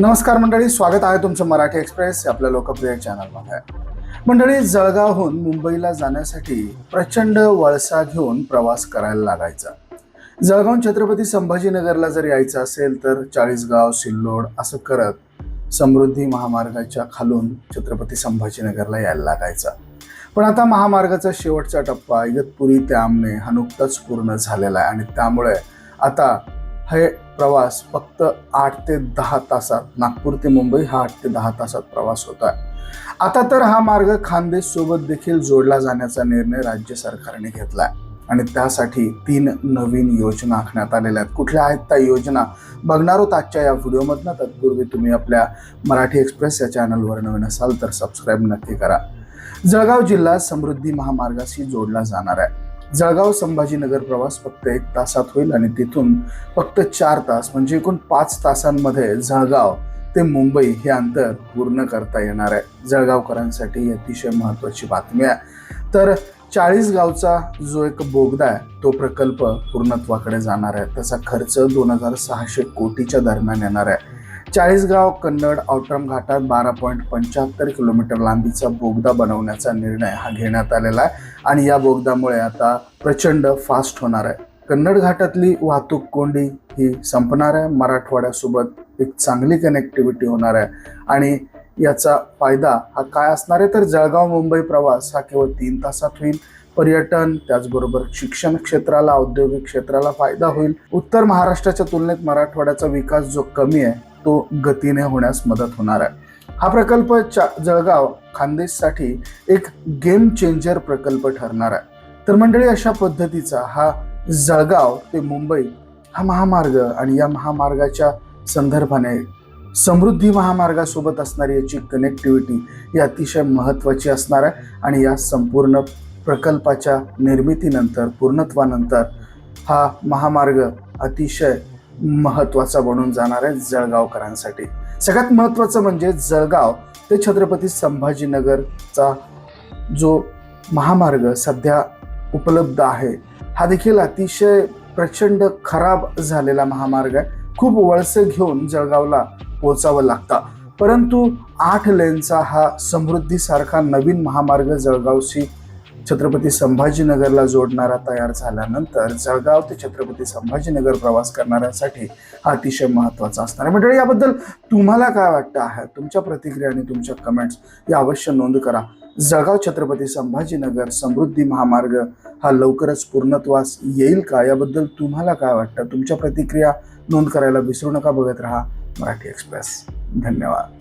नमस्कार मंडळी स्वागत आहे तुमचं मराठी एक्सप्रेस आपल्या लोकप्रिय चॅनलमध्ये. मंडळी जळगावहून मुंबईला जाण्यासाठी प्रचंड वळसा घेऊन प्रवास करायला लागायचा. जळगावून छत्रपती संभाजीनगरला जर यायचं असेल तर चाळीसगाव सिल्लोड असं करत समृद्धी महामार्गाच्या खालून छत्रपती संभाजीनगरला यायला लागायचा. पण आता महामार्गाचा शेवटचा टप्पा इगतपुरी ते आमने हा नुकताच पूर्ण झालेला आहे आणि त्यामुळे आता हे प्रवास फक्त आठ ते दहा तासात नागपूर ते मुंबई हा आठ ते दहा तासात प्रवास होता आहे. आता तर हा मार्ग खानदेश सोबत देखील जोडला जाण्याचा निर्णय राज्य सरकारने घेतला आहे. आणि त्यासाठी तीन नवीन योजना आखण्यात आलेल्या आहेत. कुठल्या आहेत त्या योजना? बघणार आहोत आजच्या या व्हिडिओमधनं. तत्पूर्वी तुम्ही आपल्या मराठी एक्सप्रेस या चॅनलवर नवीन असाल तर सबस्क्राईब नक्की करा. जळगाव जिल्हा समृद्धी महामार्गाशी जोडला जाणार आहे. जळगाव संभाजीनगर प्रवास फक्त एक तासात होईल आणि तिथून फक्त चार तास म्हणजे एकूण पाच तासांमध्ये जळगाव ते मुंबई हे अंतर पूर्ण करता येणार आहे. जळगावकरांसाठी ही अतिशय महत्त्वाची बातमी आहे. तर चाळीस गावचा जो एक बोगदा आहे तो प्रकल्प पूर्णत्वाकडे जाणार आहे. त्याचा खर्च दोन हजार सहाशे कोटीच्या दरम्यान येणार आहे. चाळीसगाव कन्नड औटरम घाटात बारा पॉईंट पंच्याहत्तर किलोमीटर लांबीचा बोगदा बनवण्याचा निर्णय हा घेण्यात आलेला आहे. आणि या बोगद्यामुळे आता प्रचंड फास्ट होणार आहे. कन्नड घाटातली वाहतूक कोंडी ही संपणार आहे. मराठवाड्यासोबत एक चांगली कनेक्टिव्हिटी होणार आहे. आणि याचा फायदा हा काय असणार आहे? तर जळगाव मुंबई प्रवास हा केवळ तीन तासात होईल. पर्यटन त्याचबरोबर शिक्षण क्षेत्राला औद्योगिक क्षेत्राला फायदा होईल. उत्तर महाराष्ट्राच्या तुलनेत मराठवाड्याचा विकास जो कमी आहे तो गतीने होण्यास मदत होणार आहे. हा प्रकल्प चा जळगाव खानदेशसाठी एक गेम चेंजर प्रकल्प ठरणार आहे. तर मंडळी अशा पद्धतीचा हा जळगाव ते मुंबई हा महामार्ग आणि या महामार्गाच्या संदर्भाने समृद्धी महामार्गासोबत असणारी याची कनेक्टिव्हिटी ही अतिशय महत्त्वाची असणार आहे आणि या संपूर्ण प्रकल्पाच्या निर्मितीनंतर पूर्णत्वानंतर हा महामार्ग अतिशय महत्त्वाचा बनून जाणार आहे जळगावकरांसाठी. सगळ्यात महत्त्वाचं म्हणजे जळगाव ते छत्रपती संभाजीनगरचा जो महामार्ग सध्या उपलब्ध आहे हा देखील अतिशय प्रचंड खराब झालेला महामार्ग आहे. खूप वळसे घेऊन जळगावला पोचावं लागतं. परंतु आठ लेनचा हा समृद्धीसारखा नवीन महामार्ग जळगावशी छत्रपती संभाजीनगरला जोडणारा तयार झाल्यानंतर जळगाव ते छत्रपती संभाजीनगर प्रवास करणाऱ्यांसाठी हा अतिशय महत्त्वाचा असणार आहे. मंडळी याबद्दल तुम्हाला काय वाटतं आहे? तुमच्या प्रतिक्रिया आणि तुमच्या कमेंट्स या अवश्य नोंद करा. जळगाव छत्रपती संभाजीनगर समृद्धी महामार्ग हा लवकरच पूर्णत्वास येईल का? याबद्दल तुम्हाला काय वाटतं? तुमच्या प्रतिक्रिया नोंद करायला विसरू नका बघत राहा मराठी एक्सप्रेस. धन्यवाद.